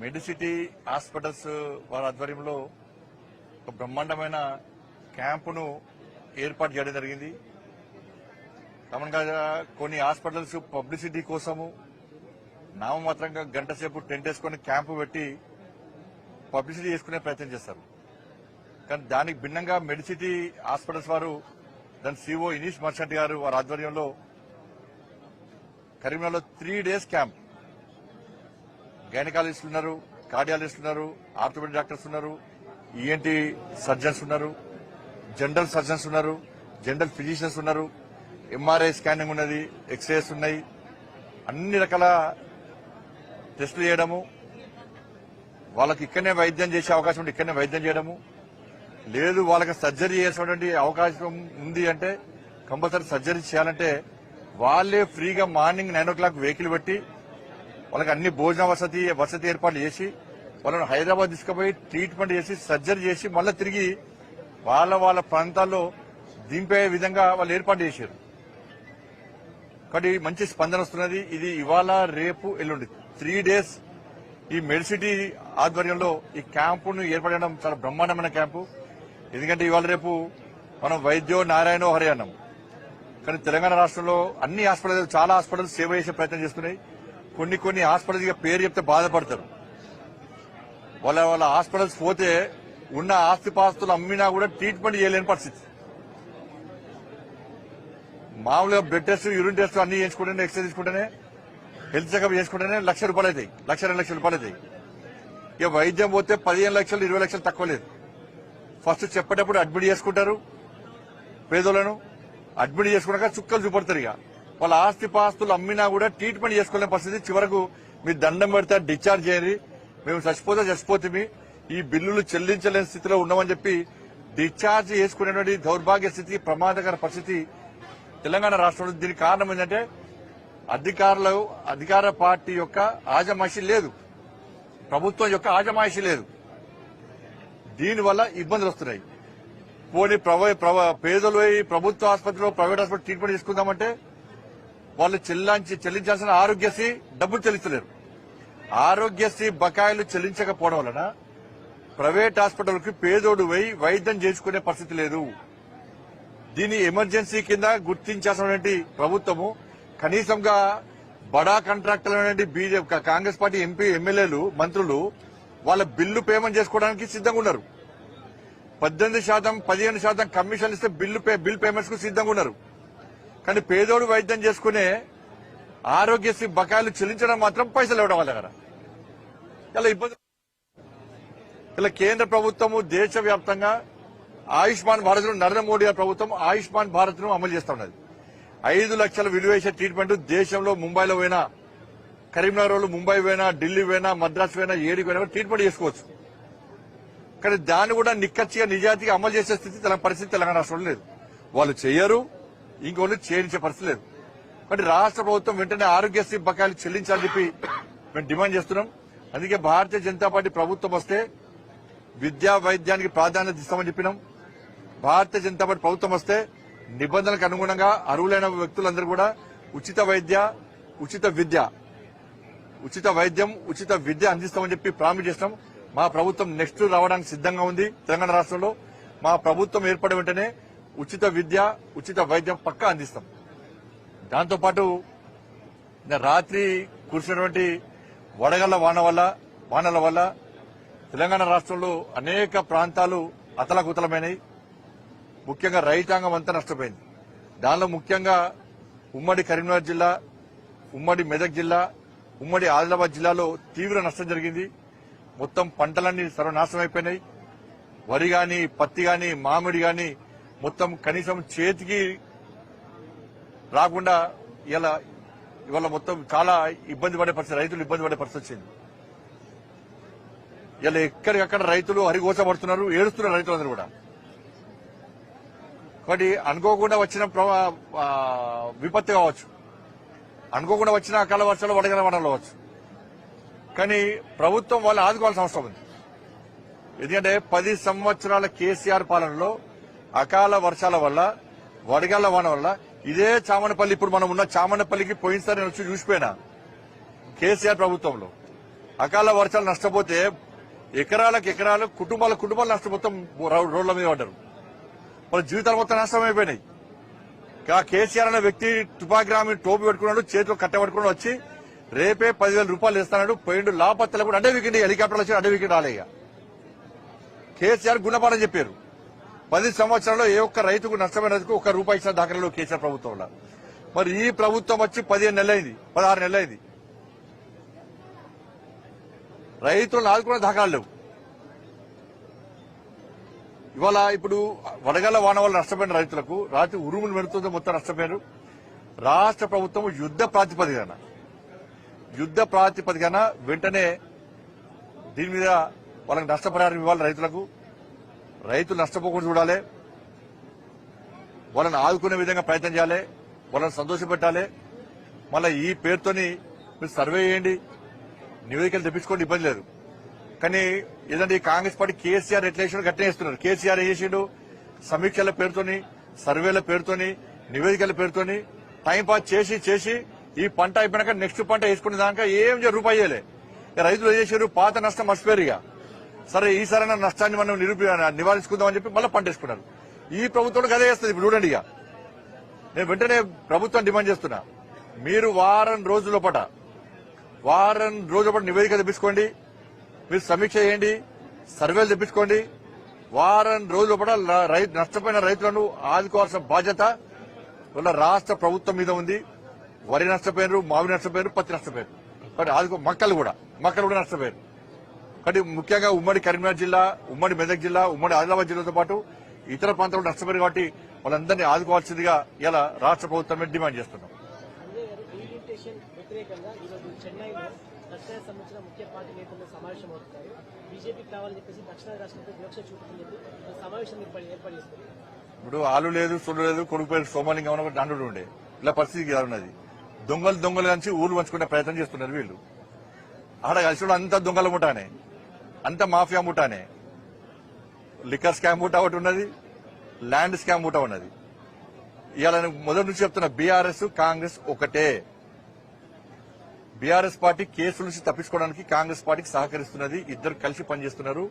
Medicity hospitals వారి ఆధ్వర్యంలో ఒక బ్రహ్మాండమైన క్యాంపును ఏర్పాటు చేయడం జరిగింది. కామన్ కొన్ని హాస్పిటల్స్ పబ్లిసిటీ కోసము నామమాత్రంగా గంట సేపు టెంట్ వేసుకొని క్యాంపు పెట్టి పబ్లిసిటీ చేసుకునే ప్రయత్నం చేస్తారు. కానీ దానికి భిన్నంగా మెడిసిటీ హాస్పిటల్స్ వారు దాని సిఓ ఇనీష్ మర్చంట్ గారు వారి ఆధ్వర్యంలో కరీంనగర్లో త్రీ డేస్ క్యాంప్ గైనకాలజిస్టులు ఉన్నారు కార్డియాలజిస్టులు ఉన్నారు ఆర్థోపెడిక్ డాక్టర్స్ ఉన్నారు ఈఎన్టీ సర్జన్స్ ఉన్నారు జనరల్ సర్జన్స్ ఉన్నారు జనరల్ ఫిజిషియన్స్ ఉన్నారు ఎంఆర్ఐ స్కానింగ్ ఉన్నది ఎక్స్రేస్ ఉన్నాయి. అన్ని రకాల టెస్టులు చేయడము వాళ్ళకి ఇక్కడనే వైద్యం చేసే అవకాశం ఉంటే ఇక్కడనే వైద్యం చేయడము. లేదు వాళ్ళకి సర్జరీ చేసేటువంటి అవకాశం ఉంది అంటే కంపల్సరీ సర్జరీ చేయాలంటే వాళ్ళే ఫ్రీగా morning nine o'clock vehicle పెట్టి వాళ్ళకి అన్ని భోజన వసతి వసతి ఏర్పాట్లు చేసి వాళ్ళని హైదరాబాద్ తీసుకుపోయి ట్రీట్మెంట్ చేసి సర్జరీ చేసి మళ్ళీ తిరిగి వాళ్ళ వాళ్ళ ప్రాంతాల్లో దింపే విధంగా వాళ్ళు ఏర్పాటు చేశారు. కాబట్టి మంచి స్పందన వస్తున్నది. ఇది ఇవాళ రేపు ఎల్లుండి. త్రీ డేస్ ఈ మెడిసిటీ ఆధ్వర్యంలో ఈ క్యాంపును ఏర్పడడం చాలా బ్రహ్మాండమైన క్యాంపు. ఎందుకంటే ఇవాళ రేపు మనం వైద్యో నారాయణో హరి కానీ తెలంగాణ రాష్ట్రంలో అన్ని హాస్పిటల్స్ చాలా హాస్పిటల్స్ సేవ చేసే ప్రయత్నం చేస్తున్నాయి. కొన్ని కొన్ని హాస్పిటల్స్ పేరు చెప్తే బాధపడతారు. వాళ్ళ వాళ్ళ హాస్పిటల్స్ పోతే ఉన్న ఆస్తిపాస్తులు అమ్మినా కూడా ట్రీట్మెంట్ చేయలేని పరిస్థితి. మామూలుగా బ్లడ్ టెస్ట్ యూరిన్ టెస్ట్ అన్ని చేసుకుంటేనే ఎక్స్రే తీసుకుంటేనే హెల్త్ చెకప్ చేసుకుంటేనే లక్ష రూపాయలు అవుతాయి. లక్ష రెండు లక్షల రూపాయలు అవుతాయి. ఇక వైద్యం పోతే పదిహేను లక్షలు ఇరవై లక్షలు తక్కువ లేదు. ఫస్ట్ చెప్పేటప్పుడు అడ్మిట్ చేసుకుంటారు పేదోళ్ళను అడ్మిట్ చేసుకున్నాక చుక్కలు చూపడతారు ఇక. వాళ్ళ ఆస్తి పాస్తులు అమ్మినా కూడా ట్రీట్మెంట్ చేసుకోలేని పరిస్థితి. చివరకు మీరు దండం పెడితే డిశ్చార్జ్ చేయండి. మేము చచ్చిపోతే చచ్చిపోతే ఈ బిల్లులు చెల్లించలేని స్థితిలో ఉన్నామని చెప్పి డిశ్చార్జ్ చేసుకునేటువంటి దౌర్భాగ్య స్థితి ప్రమాదకర పరిస్థితి తెలంగాణ రాష్ట్రంలో. దీనికి కారణం ఏంటంటే అధికారులు అధికార పార్టీ యొక్క ఆజమాయిషి లేదు. ప్రభుత్వం యొక్క ఆజమాయిషి లేదు. దీనివల్ల ఇబ్బందులు వస్తున్నాయి. పోనీ ప్రవ పేదలు ప్రభుత్వ ఆసుపత్రిలో ప్రైవేట్ ఆసుపత్రి ట్రీట్మెంట్ తీసుకుందామంటే వాళ్ళు చెల్లించి చెల్లించాల్సిన ఆరోగ్యశ్రీ డబ్బులు చెల్లించలేరు. ఆరోగ్యశ్రీ బకాయిలు చెల్లించకపోవడం వలన ప్రైవేట్ హాస్పిటల్కి పేదోడు పోయి వైద్యం చేసుకునే పరిస్థితి లేదు. దీని ఎమర్జెన్సీ కింద గుర్తించాల్సినటువంటి ప్రభుత్వము కనీసంగా బడా కాంట్రాక్టర్లు బీజేపీ కాంగ్రెస్ పార్టీ ఎంపీ ఎమ్మెల్యేలు మంత్రులు వాళ్ళ బిల్లు పేమెంట్ చేసుకోవడానికి సిద్ధంగా ఉన్నారు. పద్దెనిమిది శాతం పదిహేను శాతం కమిషన్ ఇస్తే బిల్లు పే బిల్ పేమెంట్స్కు సిద్ధంగా ఉన్నారు. కానీ పేదోడు వైద్యం చేసుకునే ఆరోగ్యశ్రీ బకాయిలు చెల్లించడం మాత్రం పైసలు ఇవ్వడం వాళ్ళ దగ్గర. ఇలా ఇబ్బంది ఇలా కేంద్ర ప్రభుత్వము దేశవ్యాప్తంగా ఆయుష్మాన్ భారత్ నరేంద్ర మోడీ గారి ప్రభుత్వం ఆయుష్మాన్ భారత్ను అమలు చేస్తా ఉన్నది. ఐదు లక్షల విలువేసే ట్రీట్మెంట్ దేశంలో ముంబైలో పోయినా కరీంనగర్ ముంబై పోయినా ఢిల్లీ పోయినా మద్రాసు పోయినా ఏడికి పోయినా ట్రీట్మెంట్ చేసుకోవచ్చు. కానీ దాన్ని కూడా నిక్కచ్చిగా నిజాతిగా అమలు చేసే స్థితి తెలంగాణ పరిస్థితి తెలంగాణ రాష్ట్రంలో లేదు. వాళ్ళు చేయరు. ఇంకోళ్ళు చేయించే పరిస్థితి లేదు. కాబట్టి రాష్ట్ర ప్రభుత్వం వెంటనే ఆరోగ్యశ్రీ బకాయిలు చెల్లించాలని చెప్పి మేము డిమాండ్ చేస్తున్నాం. అందుకే భారతీయ జనతా పార్టీ ప్రభుత్వం వస్తే విద్యా వైద్యానికి ప్రాధాన్యత ఇస్తామని చెప్పినాం. భారతీయ జనతా పార్టీ ప్రభుత్వం వస్తే నిబంధనలకు అనుగుణంగా అర్హులైన వ్యక్తులందరూ కూడా ఉచిత వైద్య ఉచిత విద్య ఉచిత వైద్యం ఉచిత విద్య అందిస్తామని చెప్పి ప్రామిస్ చేస్తాం మా ప్రభుత్వం నెక్స్ట్ రావడానికి సిద్ధంగా ఉంది తెలంగాణ రాష్ట్రంలో. మా ప్రభుత్వం ఏర్పడి వెంటనే ఉచిత విద్య ఉచిత వైద్యం పక్కా అందిస్తాం. దాంతోపాటు రాత్రి కురిసినటువంటి వడగళ్ళ వాన వల్ల వానల వల్ల తెలంగాణ రాష్ట్రంలో అనేక ప్రాంతాలు అతలకుతలమైనవి ముఖ్యంగా రైతాంగం అంతా నష్టపోయింది. దానిలో ముఖ్యంగా ఉమ్మడి కరీంనగర్ జిల్లా ఉమ్మడి మెదక్ జిల్లా ఉమ్మడి ఆదిలాబాద్ జిల్లాలో తీవ్ర నష్టం జరిగింది. మొత్తం పంటలన్నీ సర్వనాశనం అయిపోయినాయి. వరి గాని పత్తి గాని మామిడి గాని మొత్తం కనీసం చేతికి రాకుండా ఇలా ఇవాళ మొత్తం చాలా ఇబ్బంది పడే పరిస్థితి రైతులు ఇబ్బంది పడే పరిస్థితి వచ్చింది. ఇలా ఎక్కడికక్కడ రైతులు హరిగోసపడుతున్నారు ఏడుస్తున్నారు రైతులందరూ కూడా. కాబట్టి అనుకోకుండా వచ్చిన ప్రవా- విపత్తు కావచ్చు. అనుకోకుండా వచ్చిన అకాల వర్షాలు వడగల వడలు కావచ్చు. కానీ ప్రభుత్వం వాళ్ళు ఆదుకోవాల్సిన అవసరం ఉంది. ఎందుకంటే పది సంవత్సరాల కేసీఆర్ పాలనలో అకాల వర్షాల వల్ల వడగళ్ళ వాన వల్ల ఇదే చామనపల్లి ఇప్పుడు మనం ఉన్న చామనపల్లికి పోయినసారి నేను వచ్చి చూసిపోయినా కేసీఆర్ ప్రభుత్వంలో. అకాల వర్షాలు నష్టపోతే ఎకరాలకు ఎకరాలు కుటుంబాల కుటుంబాలు నష్టపోతాం రోడ్ల మీద పడ్డారు. వాళ్ళ జీవితాలు మొత్తం నష్టం అయిపోయినాయి. కేసీఆర్ అనే వ్యక్తి తుపాగ్రామి టోపీ పెట్టుకున్నాడు చేతిలో కట్ట పట్టుకున్నాడు వచ్చి రేపే పదివేల రూపాయలు ఇస్తాడు పోయిండు లాపత్తలు కూడా అడవికి వీకెండ్ హెలికాప్టర్లు వచ్చి అడవికి వీకెండ్ రాలేయ కేసీఆర్ గుణపాఠం చెప్పారు. పది సంవత్సరాల్లో ఏ ఒక్క రైతుకు నష్టమైనందుకు ఒక్క రూపాయి ఇచ్చిన దాఖలలో కేసీఆర్ ప్రభుత్వంలో మరి ఈ ప్రభుత్వం వచ్చి పదిహేను నెలలైంది పదహారు నెలలైంది. రైతులను ఆదుకునే దాఖలాలు లేవు. ఇవాళ ఇప్పుడు వడగళ్ళ వాన వల్ల నష్టపోయిన రైతులకు రాత్రి ఉరుములు పెడుతుందో మొత్తం నష్టపోయారు. రాష్ట్ర ప్రభుత్వం యుద్ధ ప్రాతిపదికన యుద్ధ ప్రాతిపదికన వెంటనే దీని మీద వాళ్ళకి నష్టపరిహారం ఇవ్వాలి రైతులకు. రైతులు నష్టపోకుండా చూడాలి. వాళ్ళని ఆదుకునే విధంగా ప్రయత్నం చేయాలి. వాళ్ళని సంతోషపెట్టాలి. మళ్ళీ ఈ పేరుతోని మీరు సర్వే చేయండి. నివేదికలు తెప్పించుకోండి ఇబ్బంది లేదు. కానీ ఏదంటే ఈ కాంగ్రెస్ పార్టీ కేసీఆర్ ఎట్లా చేసాడు గట్టినే చేస్తున్నారు. కేసీఆర్ ఏం చేసిండు? సమీక్షల పేరుతోని సర్వేల పేరుతోని నివేదికల పేరుతోని టైం పాస్ చేసి చేసి ఈ పంట అయిపోయినాక నెక్స్ట్ పంట వేసుకునే దాకా ఏం రూపాయలే రూపాయి రైతులు ఏం చేశారు? పాత నష్టం మర్చిపోయారు ఇక. సరే ఈసారైనా నష్టాన్ని మనం నిరూపి నివారించుకుందామని చెప్పి మళ్ళీ పంటేసుకున్నారు. ఈ ప్రభుత్వం గదే చేస్తుంది ఇప్పుడు చూడండి ఇక. నేను వెంటనే ప్రభుత్వం డిమాండ్ చేస్తున్నా. మీరు వారం రోజుల వారం రోజుల పాటు నివేదిక తెప్పించుకోండి. మీరు సమీక్ష చేయండి. సర్వేలు తెప్పించుకోండి. వారం రోజుల పాటు నష్టపోయిన రైతులను ఆదుకోవాల్సిన బాధ్యత వాళ్ళ రాష్ట్ర ప్రభుత్వం మీద ఉంది. వరి నష్టపోయారు మావి నష్టపోయారు పత్తి నష్టపోయారు మరి ఆదుకో మక్కలు కూడా. మక్కలు కూడా నష్టపోయారు. కానీ ముఖ్యంగా ఉమ్మడి కరీంనగర్ జిల్లా ఉమ్మడి మెదక్ జిల్లా ఉమ్మడి ఆదిలాబాద్ జిల్లాతో పాటు ఇతర ప్రాంతాలు నష్టపోయారు కాబట్టి వాళ్ళందరినీ ఆదుకోవాల్సిందిగా ఇలా రాష్ట్ర ప్రభుత్వమే డిమాండ్ చేస్తున్నాం. ఇప్పుడు ఆలు లేదు సుడు లేదు కొడుకు పేరు సోమాలింగం అని దండు ఉండే. ఇలా పరిస్థితి ఉన్నది. దొంగలు దొంగలు కలిసి ఊళ్ళు పంచుకునే ప్రయత్నం చేస్తున్నారు వీళ్ళు. ఆడ కలిసి అంతా దొంగలు ముఠానే. అంత మాఫియా ముఠానే లిక్కర్ స్కామ్ ముఠా ఒకటి ఉన్నది ల్యాండ్ స్కామ్ ముఠా ఉన్నది. ఇవాళ మొదటి నుంచి చెప్తున్న బీఆర్ఎస్ కాంగ్రెస్ ఒకటే. బీఆర్ఎస్ పార్టీ కేసుల నుంచి తప్పించుకోవడానికి కాంగ్రెస్ పార్టీకి సహకరిస్తున్నది ఇద్దరు కలిసి పనిచేస్తున్నారు.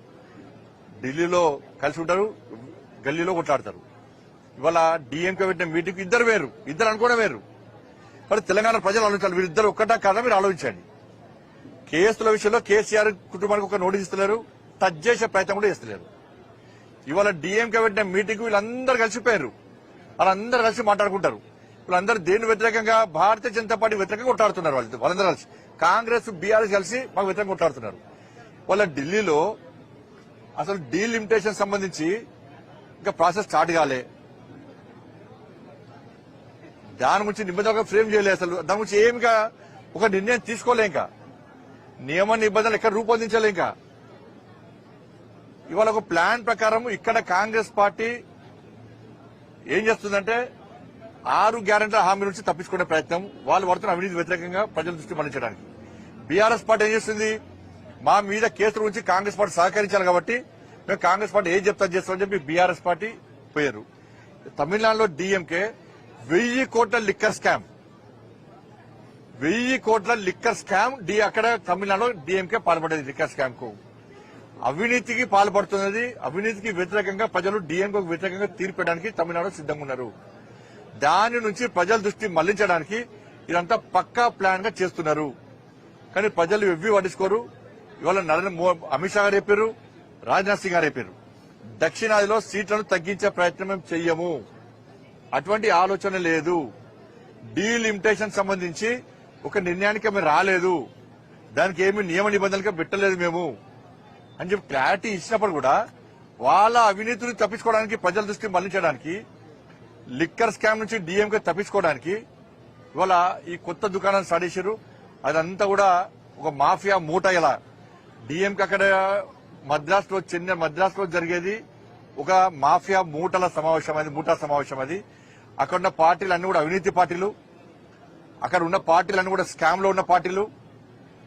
ఢిల్లీలో కలిసి ఉంటారు గల్లీలో కొట్లాడతారు. ఇవాళ డిఎంకే పెట్టిన మీటింగ్ ఇద్దరు వేరు ఇద్దరు అనుకోవడం వేరు. మరి తెలంగాణ ప్రజలు ఆలోచించాలి వీరిద్దరు ఒక్కటా కాదా మీరు ఆలోచించండి. కేసుల విషయంలో కేసీఆర్ కుటుంబానికి ఒక నోటీస్ ఇస్తలేరు. టచ్ చేసే ప్రయత్నం కూడా చేస్తలేరు. ఇవాళ డిఎంకే పెట్టిన మీటింగ్ వీళ్ళందరూ కలిసిపోయారు. వాళ్ళందరూ కలిసి మాట్లాడుకుంటారు. వీళ్ళందరూ దేని వ్యతిరేకంగా భారతీయ జనతా పార్టీ వ్యతిరేకంగా కొట్లాడుతున్నారు వాళ్ళు వాళ్ళందరూ కలిసి. కాంగ్రెస్ బీఆర్ఎస్ కలిసి మాకు వ్యతిరేకంగా కొట్లాడుతున్నారు. వాళ్ళ ఢిల్లీలో అసలు డీలిమిటేషన్ సంబంధించి ఇంకా ప్రాసెస్ స్టార్ట్ కాలే. దాని గురించి నిబంధనలుగా ఫ్రేమ్ చేయలేదు అసలు. దాని గురించి ఏమిగా ఒక నిర్ణయం తీసుకోలే ఇంకా. నియమ నిబంధనలు ఎక్కడ రూపొందించలే ఇంకా. ఇవాళ ఒక ప్లాన్ ప్రకారం ఇక్కడ కాంగ్రెస్ పార్టీ ఏం చేస్తుందంటే ఆరు గ్యారెంటీ హామీ నుంచి తప్పించుకునే ప్రయత్నం వాళ్ళు పడుతున్న అవినీతి వ్యతిరేకంగా ప్రజల దృష్టి మళ్ళించడానికి. బీఆర్ఎస్ పార్టీ ఏం చేస్తుంది? మా మీద కేసుల గురించి కాంగ్రెస్ పార్టీ సహకరించాలి కాబట్టి మేము కాంగ్రెస్ పార్టీ ఏం చెప్తా చేస్తామని చెప్పి బీఆర్ఎస్ పార్టీ పోయారు. తమిళనాడులో డిఎంకే వెయ్యి కోట్ల లిక్కర్ స్కామ్. వెయ్యి కోట్ల లిక్కర్ స్కామ్ డి అక్కడ తమిళనాడు డిఎంకే పాల్పడేది లిక్కర్ స్కామ్కు. అవినీతికి పాల్పడుతున్నది అవినీతికి వ్యతిరేకంగా ప్రజలు డిఎంకేకు వ్యతిరేకంగా తీర్పడానికి తమిళనాడు సిద్ధంగా ఉన్నారు. దాని నుంచి ప్రజల దృష్టి మళ్ళించడానికి ఇదంతా పక్కా ప్లాన్గా చేస్తున్నారు. కానీ ప్రజలు ఎవ్వి పట్టించుకోరు. ఇవాళ నరేంద్ర మో- అమిత్ షా గారు చెప్పారు రాజ్నాథ్ సింగ్ గారు చెప్పారు దక్షిణాదిలో సీట్లను తగ్గించే ప్రయత్నం చెయ్యము? అటువంటి ఆలోచన లేదు. డీలిమిటేషన్ సంబంధించి ఒక నిర్ణయానికి మేము రాలేదు. దానికి ఏమి నియమ నిబంధనలుగా పెట్టలేదు మేము. అని చెప్పి క్లారిటీ ఇచ్చినప్పుడు కూడా వాళ్ళ అవినీతిని తప్పించుకోవడానికి ప్రజల దృష్టి మళ్ళించడానికి లిక్కర్ స్కామ్ నుంచి డిఎంకే తప్పించుకోవడానికి ఇవాళ ఈ కొత్త దుకాణాలు స్టార్ట్ చేశారు. అదంతా కూడా ఒక మాఫియా మూట ఇలా. డిఎంకే అక్కడ మద్రాసులో చెన్నై మద్రాసులో జరిగేది ఒక మాఫియా మూటల సమావేశం అది మూటా సమావేశం అది. అక్కడ ఉన్న పార్టీలు అన్ని కూడా అవినీతి పార్టీలు. అక్కడ ఉన్న పార్టీలు అన్ని కూడా స్కామ్లో ఉన్న పార్టీలు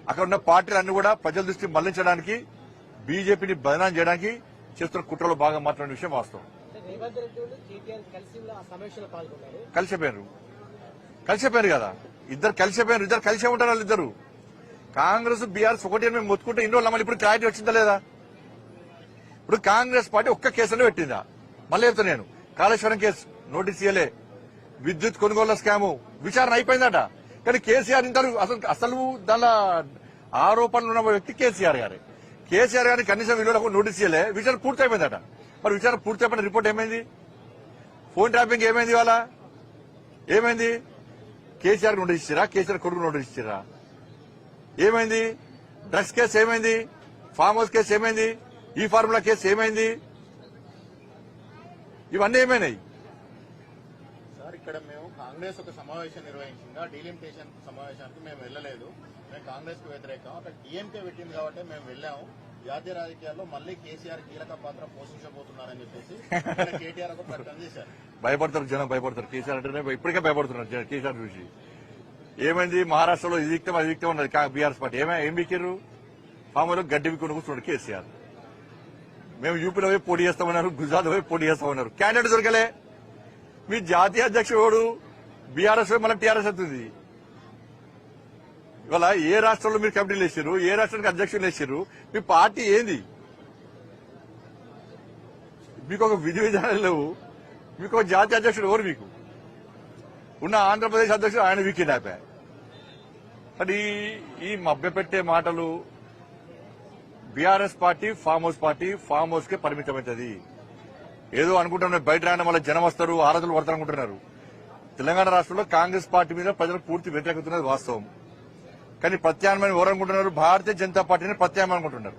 అక్కడ ఉన్న పార్టీలు అన్ని కూడా ప్రజల దృష్టి మళ్ళించడానికి బీజేపీని బదనాం చేయడానికి చేస్తున్న కుట్రలో భాగం మాట్లాడిన విషయం వాస్తవం. కలిసిపోయారు కలిసిపోయారు కదా? ఇద్దరు కలిసిపోయారు ఇద్దరు కలిసే ఉంటారు వాళ్ళు ఇద్దరు. కాంగ్రెస్ బీఆర్ఎస్ ఒకటి మేము మొత్తుకుంటే ఇన్ని రోజులు మళ్ళీ ఇప్పుడు క్లారిటీ వచ్చిందా లేదా? ఇప్పుడు కాంగ్రెస్ పార్టీ ఒక్క కేసులో పెట్టిందా? మళ్ళీ చెప్తా నేను. కాళేశ్వరం కేసు నోటీస్ ఇయ్యలే. విద్యుత్ కొనుగోళ్ళ స్కాము. విచారణ అయిపోయిందట. కానీ కేసీఆర్ ఇంటారు అసలు అసలు దానిలో ఆరోపణలు ఉన్న వ్యక్తి కేసీఆర్ గారే. కేసీఆర్ గారికి కనీసం విలువలకు నోటీస్ చేయలే విచారణ పూర్తి అయిపోయిందట మరి విచారణ పూర్తి అయిపోయిన రిపోర్ట్ ఏమైంది? ఫోన్ ట్యాపింగ్ ఏమైంది ఇవాళ? ఏమైంది? కేసీఆర్ నోటీస్ ఇచ్చిరా? కేసీఆర్ కొడుకు నోటీస్ ఇచ్చిరా? ఏమైంది? డ్రగ్స్ కేసు ఏమైంది? ఫామ్ హౌస్ కేసు ఏమైంది? ఈ ఫార్ములా కేసు ఏమైంది? ఇవన్నీ ఏమైనాయి? ఇక్కడ మేము కాంగ్రెస్ ఒక సమావేశం నిర్వహించింది? ఆ డీలిమిటేషన్ సమావేశానికి మేము వెళ్ళలేదు. మేము కాంగ్రెస్కు వ్యతిరేకం. అక్కడ డిఎంకే పెట్టింది కాబట్టి మేము వెళ్ళాము. జాతీయ రాజకీయాల్లో మళ్ళీ కేసీఆర్ కీలక పాత్ర పోషించబోతున్నారని చెప్పేసి కేటీఆర్ ఒక ప్రకటన చేశారు. భయపడతారు జనం భయపడతారు. కేసీఆర్ అంటే ఇప్పటికే భయపడుతున్నారు కేసీఆర్ చూసి. ఏమైంది? మహారాష్ట్రలో ఇది విక్తం అది విక్తం ఉన్నది బీఆర్ఎస్ పార్టీ. ఏమై ఏం బిక్కిర్రు ఫామ్లో గడ్డి బిక్కుని కూర్చున్నాడు కేసీఆర్. మేము యూపీలో పోయి పోటీ చేస్తామన్నారు గుజరాత్ పోయి పోటీ చేస్తామన్నారు. క్యాండిడేట్ దొరకలే. మీ జాతీయ అధ్యక్షుడు బీఆర్ఎస్ మళ్ళీ టీఆర్ఎస్ అవుతుంది. ఇవాళ ఏ రాష్ట్రంలో మీరు కమిటీలు వేసారు ఏ రాష్ట్రానికి అధ్యక్షులు వేసారు మీ పార్టీ ఏంది? మీకు ఒక విధి విధానాలు లేవు. మీకు ఒక జాతీయ అధ్యక్షుడు ఎవరు మీకు? ఉన్న ఆంధ్రప్రదేశ్ అధ్యక్షుడు ఆయన వికీ నాపే మరి ఈ మభ్యపెట్టే మాటలు BRS party farm house party farm house కే పరిమితమవుతుంది. ఏదో అనుకుంటున్నారు బయట రాని వల్ల జనం వస్తారు ఆరాధనలు పడతారు అనుకుంటున్నారు. తెలంగాణ రాష్ట్రంలో కాంగ్రెస్ పార్టీ మీద ప్రజలు పూర్తి వ్యతిరేకతున్నది వాస్తవం. కానీ ప్రత్యామ్నాయం ఎవరు అనుకుంటున్నారు? భారతీయ జనతా పార్టీని ప్రత్యామ్నాయం అనుకుంటున్నారు.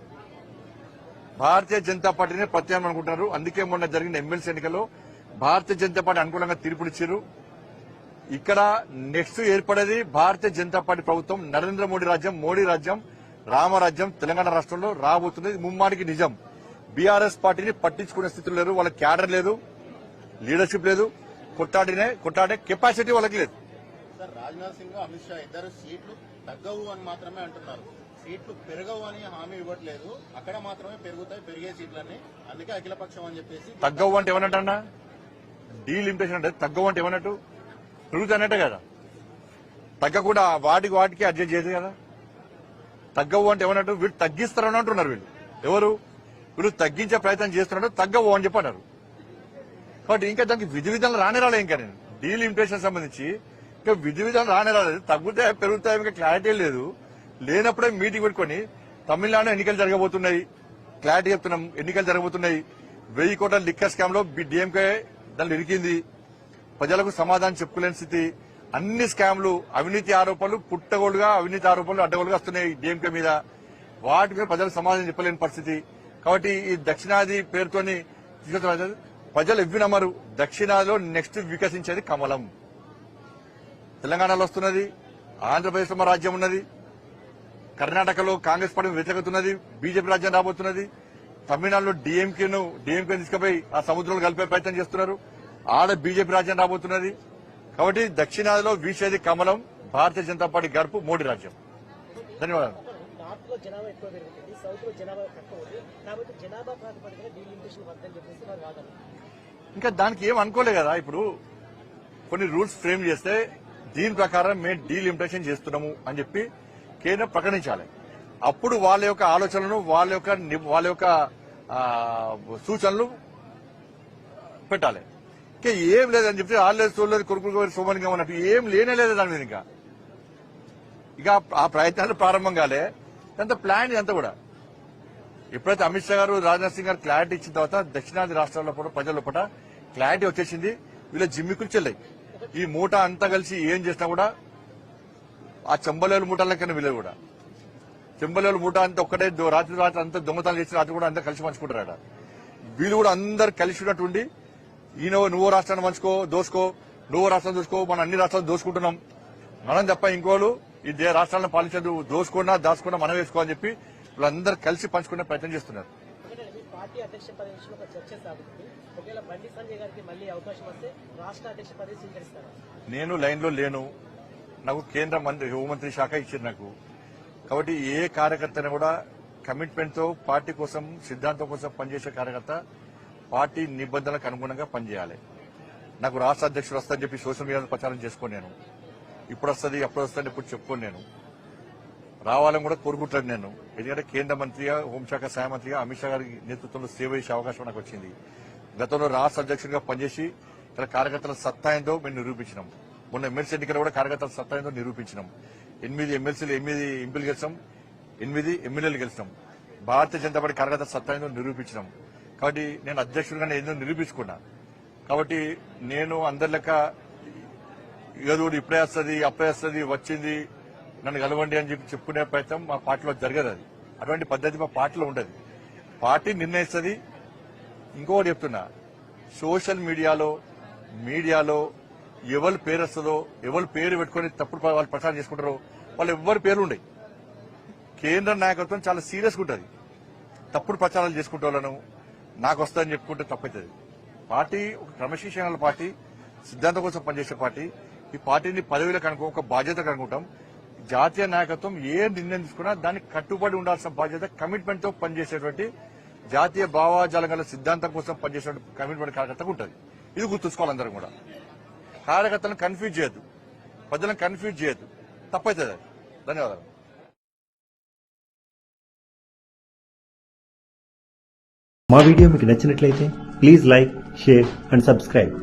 భారతీయ జనతా పార్టీని ప్రత్యామ్నాయం అనుకుంటున్నారు. అందుకే మొన్న జరిగిన ఎమ్మెల్సీ ఎన్నికల్లో భారతీయ జనతా పార్టీ అనుకూలంగా తీర్పునిచ్చారు ఇక్కడ నెక్స్ట్ ఏర్పడేది భారతీయ జనతా పార్టీ ప్రభుత్వం నరేంద్ర మోడీ రాజ్యం మోడీ రాజ్యం రామరాజ్యం తెలంగాణ రాష్ట్రంలో రాబోతుంది ఇది ముమ్మాడికి నిజం. బీఆర్ఎస్ పార్టీని పట్టించుకునే స్థితిలో లేరు. వాళ్ళకి క్యాడర్ లేదు. లీడర్షిప్ లేదు. కొట్టాడినే కొట్టాడే కెపాసిటీ వాళ్ళకి లేదు. సార్ రాజ్నాథ్ సింగ్ అమిత్ షా ఇద్దరు సీట్లు తగ్గవు అని మాత్రమే అంటున్నారు. సీట్లు పెరగవు అని హామీ ఇవ్వట్లేదు. అక్కడ మాత్రమే పెరుగుతాయి పెరిగే సీట్లన్నీ. అందుకే అఖిలపక్షం అని చెప్పేసి తగ్గవు అంటే ఏమన్నట్టన్నా డీలిమిటేషన్ అంటే తగ్గవు అంటే ఏమన్నట్టు? పెరుగుతానట్టే కదా. తగ్గకుండా వాటికి వాటికి అడ్జస్ట్ చేసి కదా. తగ్గవు అంటే ఏమన్నట్టు? వీళ్ళు తగ్గిస్తారని అంటున్నారు వీళ్ళు. ఎవరు? వీళ్ళు తగ్గించే ప్రయత్నం చేస్తున్నాడు తగ్గవు అని చెప్పన్నారు కాబట్టి ఇంకా దానికి విధి విధాలు రానే రాలే ఇంకా నేను. డీల్ ఇంప్రెషన్ సంబంధించి ఇంకా విధి విధాలు రానే రాలేదు. తగ్గుతాయి పెరుగుతాయి ఇంకా క్లారిటీ లేదు. లేనప్పుడే మీటింగ్ పెట్టుకొని తమిళనాడు ఎన్నికలు జరగబోతున్నాయి. క్లారిటీ చెప్తున్నాం ఎన్నికలు జరగబోతున్నాయి. వెయ్యి కోట్ల లిక్కర్ స్కామ్లో డిఎంకే దాన్ని ఇరికింది. ప్రజలకు సమాధానం చెప్పుకోలేని స్థితి. అన్ని స్కామ్లు అవినీతి ఆరోపణలు పుట్టగోలుగా అవినీతి ఆరోపణలు అడ్డగోలుగా వస్తున్నాయి డిఎంకే మీద. వాటి మీద ప్రజలకు సమాధానం చెప్పలేని పరిస్థితి. కాబట్టి ఈ దక్షిణాది పేరుతోని తీసుకొచ్చిన ప్రజలు ఎవ్వి నమ్మరు. దక్షిణాదిలో నెక్స్ట్ వికసించేది కమలం. తెలంగాణలో వస్తున్నది ఆంధ్రప్రదేశ్ మా రాజ్యం ఉన్నది కర్ణాటకలో కాంగ్రెస్ పార్టీ వ్యతిరేకతున్నది బీజేపీ రాజ్యం రాబోతున్నది తమిళనాడులో డిఎంకేను డిఎంకే తీసుకుపోయి ఆ సముద్రంలో కలిపే ప్రయత్నం చేస్తున్నారు. ఆడ బీజేపీ రాజ్యం రాబోతున్నది. కాబట్టి దక్షిణాదిలో వీసేది కమలం భారతీయ జనతా పార్టీ గడుపు మోడీ రాజ్యం. ధన్యవాదాలు. జనాభా ఎక్కువ పెరుగుతుంది సౌత్లో జనాభా తక్కువ ఉంది. కాబట్టి జనాభా ప్రాతిపదికన డీలిమిటేషన్ వద్దని చెప్పేసి వారు వాదన ఇంకా దానికి ఏం అనుకోలే కదా ఇప్పుడు కొన్ని రూల్స్ ఫ్రేమ్ చేస్తే దీని ప్రకారం మేము డీలిమిటేషన్ చేస్తున్నాము అని చెప్పి కేంద్రం ప్రకటించాలి. అప్పుడు వాళ్ళ యొక్క ఆలోచనలు వాళ్ళ యొక్క వాళ్ళ యొక్క సూచనలు పెట్టాలి. ఇంకా ఏం లేదని చెప్తే ఆలేదు చూడలేదు కొడుకు సోమనిగా ఉన్నట్టు ఏం లేనే లేదు దాని మీద ఇంకా. ఇక ఆ ప్రయత్నాలు ప్రారంభం కాలే. ఇదంతా ప్లాన్ ఇదంతా కూడా. ఎప్పుడైతే అమిత్ షా గారు రాజ్నాథ్ సింగ్ గారు క్లారిటీ ఇచ్చిన తర్వాత దక్షిణాది రాష్ట్రాల్లో కూడా ప్రజల పట క్లారిటీ వచ్చేసింది. వీళ్ళ జిమ్మికులు చెల్లాయి ఈ మూట అంతా కలిసి ఏం చేసినా కూడా ఆ చెంబలేలు మూటలకన్నా వీళ్ళు కూడా. చెంబలేలు మూట అంతా ఒక్కటే రాత్రి రాత్రి అంతా దొంగతనం చేసి రాత్రి కూడా అంతా కలిసి పంచుకుంటారట. వీళ్ళు కూడా అందరు కలిసి ఉన్నట్టుండి ఈయన నువ్వు రాష్ట్రాన్ని పంచుకో దోసుకో నువ్వు రాష్ట్రం దోసుకో మనం అన్ని రాష్ట్రాలు దోసుకుంటున్నాం మనం తప్ప ఇంకోళ్ళు ఈ దే- రాష్ట్రాలను పాలించదు దోసుకున్నా దాచుకున్నా మనం వేసుకో అని చెప్పి వీళ్ళందరూ కలిసి పంచుకునే ప్రయత్నం చేస్తున్నారు. ఎందుకంటే మీ పార్టీ అధ్యక్ష పదవి విషయంలో ఒక చర్చ సాగుతుంది. ఒకవేళ బండి సంజయ్ గారికి మళ్ళీ అవకాశం వస్తే రాష్ట్ర అధ్యక్ష పదవి స్వీకరిస్తారు? నేను లైన్లో లేను. నాకు కేంద్ర మంత్రి హోంమంత్రి శాఖ ఇచ్చింది నాకు. కాబట్టి ఏ కార్యకర్తను కూడా కమిట్మెంట్తో పార్టీ కోసం సిద్ధాంతం కోసం పనిచేసే కార్యకర్త పార్టీ నిబంధనలకు అనుగుణంగా పనిచేయాలి. నాకు రాష్ట్ర అధ్యక్షుడు వస్తుందని చెప్పి సోషల్ మీడియాలో ప్రచారం చేసుకోను నేను. ఇప్పుడు వస్తుంది ఎప్పుడు వస్తుంది ఇప్పుడు చెప్పుకోను నేను. రావాలని కూడా కోరుకుంటాను నేను. ఎందుకంటే కేంద్ర మంత్రిగా హోంశాఖ సహాయ మంత్రిగా అమిత్ షా గారి నేతృత్వంలో సేవ చేసే అవకాశం నాకు వచ్చింది. గతంలో రాష్ట్ర అధ్యక్షుడిగా పనిచేసి ఇక్కడ కార్యకర్తల సత్తా ఏందో మేము నిరూపించినాం. మొన్న ఎమ్మెల్సీ ఎన్నికలు కూడా కార్యకర్తల సత్తా ఏందో నిరూపించినాం. ఎనిమిది ఎమ్మెల్సీలు ఎనిమిది ఎంపీలు గెలిచాం ఎనిమిది ఎమ్మెల్యేలు గెలిచాం. భారతీయ జనతా పార్టీ కార్యకర్తల సత్తా ఏందో నిరూపించినాం. కాబట్టి నేను అధ్యక్షుడిగా ఏందో నిరూపించుకున్నా. కాబట్టి నేను అందరి లెక్క ఏదో ఇప్పుడే వస్తుంది అప్పుడే వస్తుంది వచ్చింది నన్ను కలవండి అని చెప్పి చెప్పుకునే ప్రయత్నం మా పార్టీలో జరగదు అది. అటువంటి పద్ధతి మా పార్టీలో ఉండదు. పార్టీ నిర్ణయిస్తుంది. ఇంకొకటి చెప్తున్నా సోషల్ మీడియాలో మీడియాలో ఎవరి పేరు వస్తుందో ఎవరి పేరు పెట్టుకొని తప్పుడు వాళ్ళు ప్రచారం చేసుకుంటారో వాళ్ళు ఎవరి పేర్లు ఉండే కేంద్ర నాయకత్వం చాలా సీరియస్గా ఉంటుంది. తప్పుడు ప్రచారాలు చేసుకుంటే వాళ్ళను నాకు వస్తుందని చెప్పుకుంటే తప్పవుతుంది పార్టీ ఒక క్రమశిక్షణ పార్టీ సిద్ధాంతం కోసం పనిచేసే పార్టీ ఈ పార్టీని పదవిలో కనుక ఒక బాధ్యత కనుకుంటాం జాతీయ నాయకత్వం ఏ నిర్ణయం తీసుకున్నా దానికి కట్టుబడి ఉండాల్సిన బాధ్యత కమిట్మెంట్తో పనిచేసేటువంటి జాతీయ భావాజాలం గల సిద్ధాంతం కోసం పనిచేసే కమిట్మెంట్ కార్యకర్తకు ఉంటుంది. ఇది గుర్తుంచుకోవాలి అందరం కూడా. కార్యకర్తలను కన్ఫ్యూజ్ చేయొద్దు. ప్రజలను కన్ఫ్యూజ్ చేయొద్దు. తప్పైతుంది ధన్యవాదాలు. మా వీడియో మీకు నచ్చినట్లయితే please like share and subscribe.